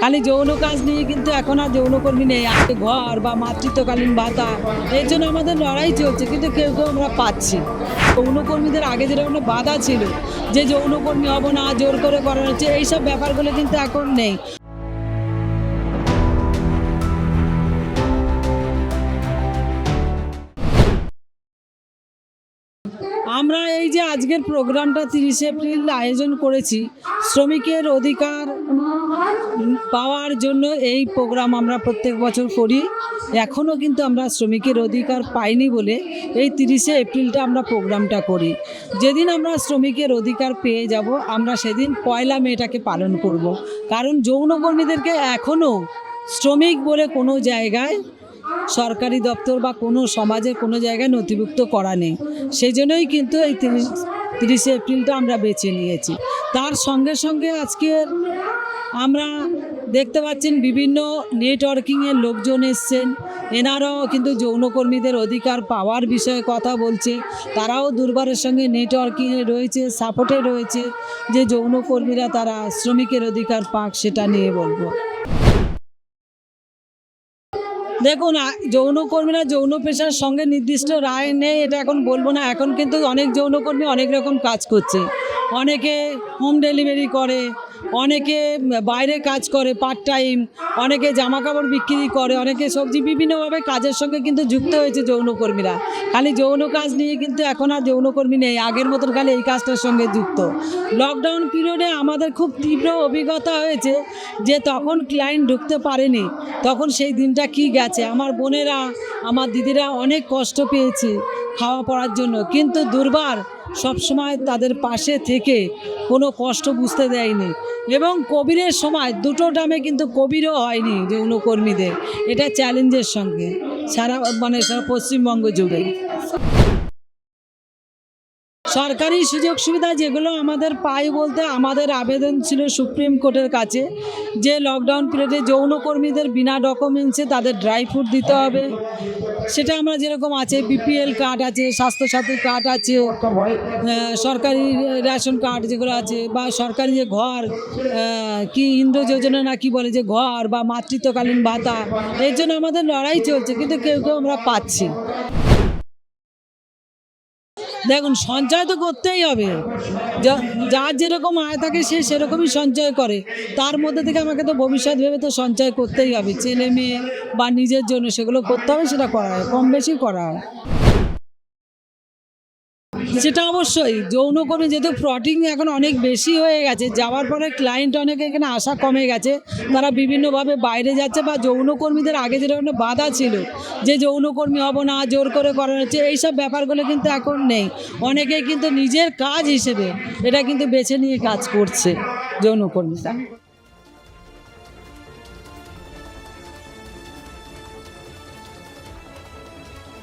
খালি যৌন কাজ নিয়ে কিন্তু এখন আর যৌনকর্মী নেই। আজকে ঘর বা মাতৃত্বকালীন ভাতা, এর জন্য আমাদের লড়াই চলছে, কিন্তু কেউ কেউ আমরা পাচ্ছি। যৌনকর্মীদের আগে যেরকম বাধা ছিল, যে যৌনকর্মী হব না, জোর করে করানো হচ্ছে, এইসব ব্যাপারগুলো কিন্তু এখন নেই। আমরা এই যে আজকের প্রোগ্রামটা তিরিশে এপ্রিল আয়োজন করেছি, শ্রমিকের অধিকার পাওয়ার জন্য এই প্রোগ্রাম আমরা প্রত্যেক বছর করি। এখনও কিন্তু আমরা শ্রমিকের অধিকার পাইনি বলে এই তিরিশে এপ্রিলটা আমরা প্রোগ্রামটা করি। যেদিন আমরা শ্রমিকের অধিকার পেয়ে যাব, আমরা সেদিন পয়লা মেয়েটাকে পালন করব। কারণ যৌনকর্মীদেরকে এখনও শ্রমিক বলে কোনো জায়গায় সরকারি দপ্তর বা কোনো সমাজের কোনো জায়গায় নথিভুক্ত করা নেই। সেই জন্যই কিন্তু এই তিরিশ, তিরিশে এপ্রিলটা আমরা বেছে নিয়েছি। তার সঙ্গে সঙ্গে আজকের আমরা দেখতে পাচ্ছেন বিভিন্ন নেটওয়ার্কিংয়ের লোকজন এসছেন। এনারাও কিন্তু যৌনকর্মীদের অধিকার পাওয়ার বিষয়ে কথা বলছে। তারাও দুর্বারের সঙ্গে নেটওয়ার্কিংয়ে রয়েছে, সাপোর্টে রয়েছে। যে যৌনকর্মীরা তারা শ্রমিকের অধিকার পাক সেটা নিয়ে বলব। দেখুন যৌনকর্মীরা যৌন পেশার সঙ্গে নির্দিষ্ট রায় নেই, এটা এখন বলব না। এখন কিন্তু অনেক যৌনকর্মী অনেক রকম কাজ করছে। অনেকে হোম ডেলিভারি করে, অনেকে বাইরে কাজ করে পার্ট টাইম অনেকে জামা কাপড় বিক্রি করে, অনেকে সবজি বিভিন্নভাবে কাজের সঙ্গে কিন্তু যুক্ত হয়েছে যৌনকর্মীরা। খালি যৌন কাজ নিয়ে কিন্তু এখন আর যৌনকর্মী নেই, আগের মতন খালি এই কাজটার সঙ্গে যুক্ত। লকডাউন পিরিয়ডে আমাদের খুব তীব্র অভিজ্ঞতা হয়েছে যে তখন ক্লায়েন্ট ঢুকতে পারেনি, তখন সেই দিনটা কি গেছে? আমার বোনেরা, আমার দিদিরা অনেক কষ্ট পেয়েছে খাওয়া পড়ার জন্য। কিন্তু দুর্বার সবসময় তাদের পাশে থেকে কোনো কষ্ট বুঝতে দেয়নি। এবং কোভিডের সময় দুটো টামে কিন্তু কোভিডও হয়নি যৌনকর্মীদের। এটা চ্যালেঞ্জের সঙ্গে। সারা মানে সারা পশ্চিমবঙ্গ জুড়ে। সরকারি সুযোগ সুবিধা যেগুলো আমাদের পাই বলতে আমাদের আবেদন ছিল সুপ্রিম কোর্টের কাছে যে লকডাউন পিরিয়ডে যৌনকর্মীদের বিনা ডকুমেন্টসে তাদের ড্রাই ফ্রুট দিতে হবে। সেটা আমরা যেরকম আছে বিপিএল কার্ড আছে, স্বাস্থ্যসাথী কার্ড আছে সরকারি রেশন কার্ড যেগুলো আছে, বা সরকারি যে ঘর কি ইন্দ্র যোজনা না কি বলে যে ঘর, বা মাতৃত্বকালীন ভাতা, এর জন্য আমাদের লড়াই চলছে, কিন্তু কেউ কেউ আমরা পাচ্ছি দেখুন, সঞ্চয় তো করতেই হবে। যার যেরকম আয় থাকে, সে সেরকমই সঞ্চয় করে। তার মধ্যে থেকে আমাকে তো ভবিষ্যৎ ভেবে তো সঞ্চয় করতেই হবে। ছেলে মেয়ে বা নিজের জন্য সেগুলো করতে হবে, সেটা করা হয়, কম বেশি করা হয়। সেটা অবশ্যই যৌনকর্মী যেহেতু ফ্রটিং এখন অনেক বেশি হয়ে গেছে, যাওয়ার পরে ক্লায়েন্ট অনেকে এখানে আসা কমে গেছে, তারা বিভিন্নভাবে বাইরে যাচ্ছে বা যৌনকর্মীদের আগে যেরকম বাধা ছিল, যে যৌনকর্মী হব না, জোর করে করানো হচ্ছে, এইসব ব্যাপারগুলো কিন্তু এখন নেই। অনেকেই কিন্তু নিজের কাজ হিসেবে এটা কিন্তু বেছে নিয়ে কাজ করছে যৌনকর্মীরা